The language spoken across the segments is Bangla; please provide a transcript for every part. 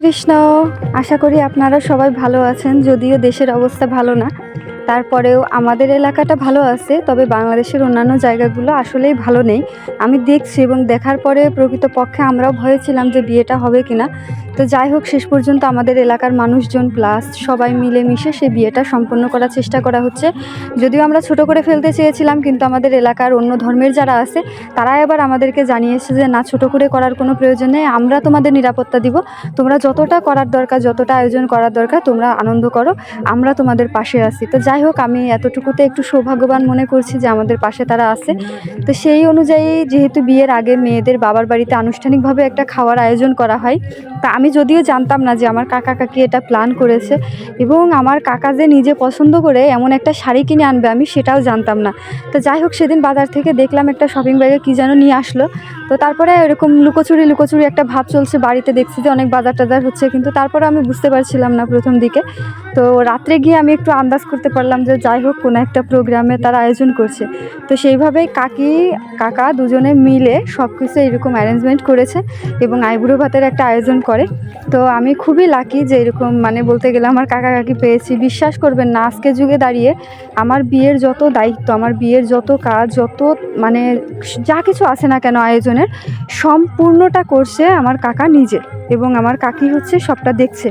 কৃষ্ণ আশা করি আপনারা সবাই ভালো আছেন যদিও দেশের অবস্থা ভালো না। তারপরেও আমাদের এলাকাটা ভালো আছে, তবে বাংলাদেশের অন্যান্য জায়গাগুলো আসলেই ভালো নেই। আমি দেখছি এবং দেখার পরে প্রকৃতপক্ষে আমরাও ভয়ে ছিলাম যে বিয়েটা হবে কিনা। তো যাই হোক, শেষ পর্যন্ত আমাদের এলাকার মানুষজন প্লাস সবাই মিলেমিশে সেই বিয়েটা সম্পন্ন করার চেষ্টা করা হচ্ছে। যদিও আমরা ছোট করে ফেলতে চেয়েছিলাম, কিন্তু আমাদের এলাকার অন্য ধর্মের যারা আছে, তারা এবার আমাদেরকে জানিয়েছে যে, না, ছোট করে করার কোনো প্রয়োজন নেই, আমরা তোমাদের নিরাপত্তা দিব। তোমরা যতটা করার দরকার, যতটা আয়োজন করার দরকার, তোমরা আনন্দ করো, আমরা তোমাদের পাশে আছি। তো যাই হোক, আমি এতটুকুতে একটু সৌভাগ্যবান মনে করছি যে আমাদের পাশে তারা আছে। তো সেই অনুযায়ী যেহেতু বিয়ের আগে মেয়েদের বাবার বাড়িতে আনুষ্ঠানিকভাবে একটা খাওয়ার আয়োজন করা হয়, তা আমি যদিও জানতাম না যে আমার কাকা কাকি এটা প্ল্যান করেছে এবং আমার কাকা যে নিজে পছন্দ করে এমন একটা শাড়ি কিনে আনবে আমি সেটাও জানতাম না। তো যাই হোক, সেদিন বাজার থেকে দেখলাম একটা শপিং ব্যাগে কী যেন নিয়ে আসলো। তো তারপরে এরকম লুকোচুরি লুকোচুরি একটা ভাব চলছে, বাড়িতে দেখছি যে অনেক বাজার টাজার হচ্ছে, কিন্তু তারপরে আমি বুঝতে পারছিলাম না প্রথম দিকে। তো রাত্রে গিয়ে আমি একটু আন্দাজ করতে পারলাম যে যাই হোক, কোনো একটা প্রোগ্রামে তার আয়োজন করছে। তো সেইভাবেই কাকি, কাকা দুজনে মিলে সব কিছু এরকম অ্যারেঞ্জমেন্ট করেছে এবং আইবুড়ো ভাতের একটা আয়োজন করে। তো আমি খুবই লাকি যে এরকম মানে বলতে গেলে আমার কাকা কাকি পেয়েছি। বিশ্বাস করবেন না, আজকে যুগে দাঁড়িয়ে আমার বিয়ের যত দায়িত্ব, আমার বিয়ের যত কাজ, যত মানে যা কিছু আছে না কেন আয়োজনের, সম্পূর্ণটা করছে আমার কাকা নিজে এবং আমার কাকি হচ্ছে সবটা দেখছে।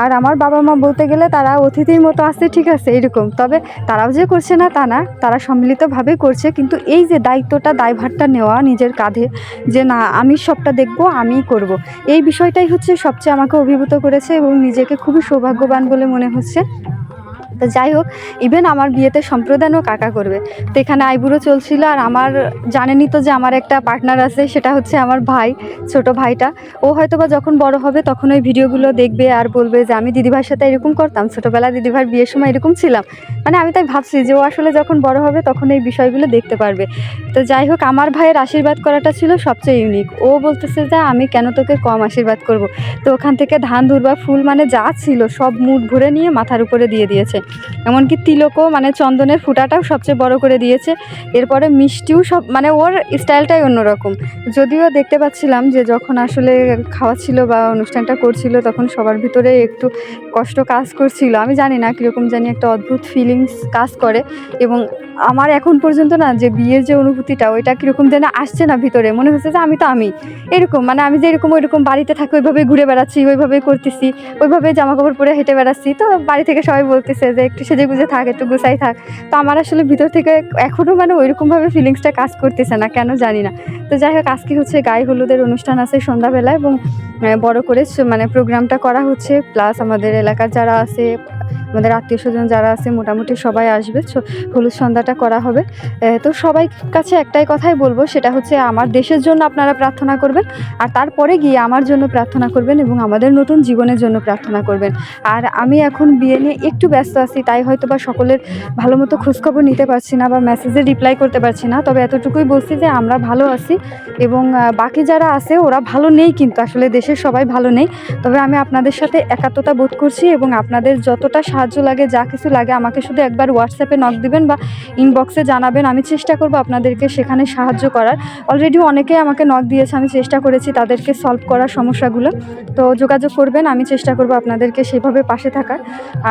আর আমার বাবা মা বলতে গেলে তারা অতিথির মতো আসছে ঠিক আছে, এরকম। তবে তারাও যে করছে না তা না, তারা সম্মিলিতভাবে করছে। কিন্তু এই যে দায়িত্বটা, দায়ভারটা নেওয়া নিজের কাঁধে, যে না, আমি সবটা দেখব, আমিই করব। এই বিষয়টাই হচ্ছে সবচেয়ে আমাকে অভিভূত করেছে এবং নিজেকে খুবই সৌভাগ্যবান বলে মনে হচ্ছে। তো যাই হোক ইভেন আমার বিয়েতে সম্প্রদানও কাকা করবে। তো এখানে আইবুড়ো চলছিল আর আমার জানেনই তো যে আমার একটা পার্টনার আছে, সেটা হচ্ছে আমার ভাই, ছোট ভাইটা। ও হয়তো বা যখন বড় হবে তখন ওই ভিডিওগুলো দেখবে আর বলবে যে, আমি দিদিভাইয়ের সাথে এরকম করতাম ছোটোবেলা দিদিভাইয়ের বিয়ের সময় এরকম ছিলাম। মানে আমি তাই ভাবছি যে ও আসলে যখন বড় হবে তখন এই বিষয়গুলো দেখতে পারবে। তো যাই হোক, আমার ভাইয়ের আশীর্বাদ করাটা ছিল সবচেয়ে ইউনিক ও বলতেছে যে, আমি কেন তোকে কম আশীর্বাদ করব? তো ওখান থেকে ধান দুর্বা ফুল মানে যা ছিল সব মুঠ ভরে নিয়ে মাথার উপরে দিয়ে দিয়েছে। এমনকি তিলকও মানে চন্দনের ফুটাটাও সবচেয়ে বড় করে দিয়েছে। এরপরে মিষ্টিও সব মানে ওর স্টাইলটাই অন্যরকম। যদিও দেখতে পাচ্ছিলাম যে যখন আসলে খাওয়াচ্ছিল বা অনুষ্ঠানটা করছিল তখন সবার ভিতরে একটু কষ্ট কাজ করছিল। আমি জানি না কীরকম জানি একটা অদ্ভুত ফিলিংস কাজ করে এবং আমার এখন পর্যন্ত না যে বিয়ের যে অনুভূতিটা, ওইটা কীরকম যেন আসছে না ভিতরে। মনে হচ্ছে যে আমি তো আমি। এরকম মানে আমি যে এরকম ওইরকম বাড়িতে থাকি, ওইভাবে ঘুরে বেড়াচ্ছি, ওইভাবে করতেছি, ওইভাবে জামা কাপড় পরে হেঁটে বেড়াচ্ছি। তো বাড়ি থেকে সবাই বলতেছে যে একটু সেজে গুজে থাক, একটু গুছাই থাক। তো আমার আসলে ভিতর থেকে এখনও মানে ওইরকমভাবে ফিলিংসটা কাজ করতেছে না, কেন জানি না। তো যাই হোক, আজকে হচ্ছে গায়ে হলুদের অনুষ্ঠান আছে সন্ধ্যাবেলায় এবং বড় করে মানে প্রোগ্রামটা করা হচ্ছে। প্লাস আমাদের এলাকার যারা আছে, আমাদের আত্মীয় স্বজন যারা আছে, মোটামুটি সবাই আসবে। হলুদ সন্ধ্যাটা করা হবে। তো সবাই কাছে একটাই কথাই বলব, সেটা হচ্ছে আমার দেশের জন্য আপনারা প্রার্থনা করবেন, আর তারপরে গিয়ে আমার জন্য প্রার্থনা করবেন এবং আমাদের নতুন জীবনের জন্য প্রার্থনা করবেন। আর আমি এখন বিয়ে নিয়ে একটু ব্যস্ত আছি, তাই হয়তো বা সকলের ভালো মতো খোঁজখবর নিতে পারছি না বা মেসেজে রিপ্লাই করতে পারছি না। তবে এতটুকুই বলছি যে, আমরা ভালো আছি এবং বাকি যারা আছে ওরা ভালো নেই কিন্তু, আসলে দেশের সবাই ভালো নেই। তবে আমি আপনাদের সাথে একাত্মতা বোধ করছি এবং আপনাদের যতটা সাহায্য লাগে, যা কিছু লাগে আমাকে শুধু একবার হোয়াটসঅ্যাপে নক দিবেন বা ইনবক্সে জানাবেন, আমি চেষ্টা করব আপনাদেরকে সেখানে সাহায্য করার। অলরেডি অনেকে আমাকে নক দিয়েছে, আমি চেষ্টা করেছি তাদেরকে সলভ করার সমস্যাগুলো। তো যোগাযোগ করবেন, আমি চেষ্টা করব আপনাদেরকে সেভাবে পাশে থাকার।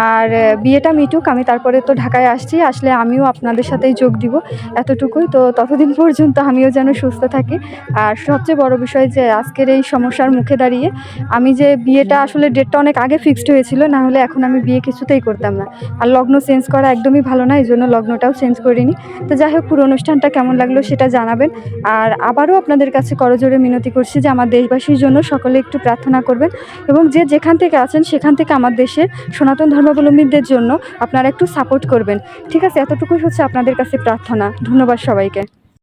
আর বিয়েটা মিটুক, আমি তারপরে তো ঢাকায় আসছি, আসলে আমিও আপনাদের সাথেই যোগ দিব এতটুকুই। তো ততদিন পর্যন্ত আমিও যেন সুস্থ থাকি। আর সবচেয়ে বড় বিষয় যে আজকের এই সমস্যার মুখে দাঁড়িয়ে, আমি যে বিয়েটা আসলে ডেটটা অনেক আগে ফিক্সড হয়েছিল, না হলে এখন আমি বিয়ে কিছুতেই করতাম না। আর লগ্ন চেঞ্জ করা একদমই ভালো না এই জন্য লগ্নটাও চেঞ্জ করিনি। তো যাই হোক, পুরো অনুষ্ঠানটা কেমন লাগল সেটা জানাবেন। আর আবারও আপনাদের কাছে করজোরে মিনতি করছি যে আমার দেশবাসীর জন্য সকলে একটু প্রার্থনা করবেন এবং যে যেখান থেকে আছেন সেখান থেকে আমার দেশের সনাতন ধর্মাবলম্বীদের জন্য আপনারা একটু সাপোর্ট করবেন। ঠিক আছে, এতটুকুই হচ্ছে আপনাদের কাছে প্রার্থনা। ধন্যবাদ সবাইকে।